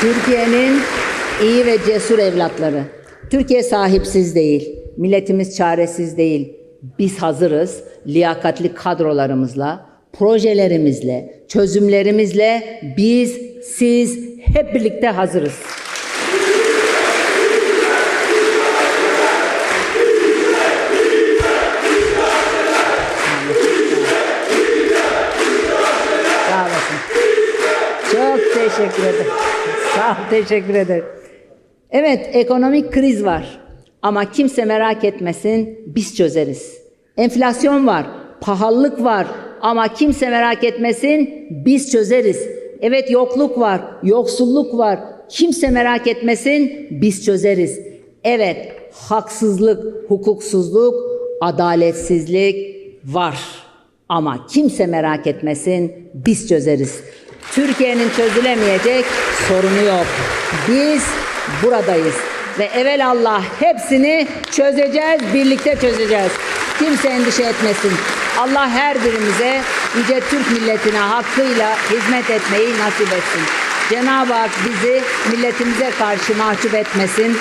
Türkiye'nin iyi ve cesur evlatları. Türkiye sahipsiz değil. Milletimiz çaresiz değil. Biz hazırız. Liyakatli kadrolarımızla, projelerimizle, çözümlerimizle biz, siz hep birlikte hazırız. Çok teşekkür ederim. Sağ ol, teşekkür ederim. Evet, ekonomik kriz var. Ama kimse merak etmesin, biz çözeriz. Enflasyon var, pahalılık var. Ama kimse merak etmesin, biz çözeriz. Evet, yokluk var, yoksulluk var. Kimse merak etmesin, biz çözeriz. Evet, haksızlık, hukuksuzluk, adaletsizlik var. Ama kimse merak etmesin, biz çözeriz. Türkiye'nin çözülemeyecek sorunu yok. Biz buradayız ve evelallah hepsini çözeceğiz, birlikte çözeceğiz. Kimse endişe etmesin. Allah her birimize yüce Türk milletine hakkıyla hizmet etmeyi nasip etsin. Cenab-ı Hak bizi milletimize karşı mahcup etmesin.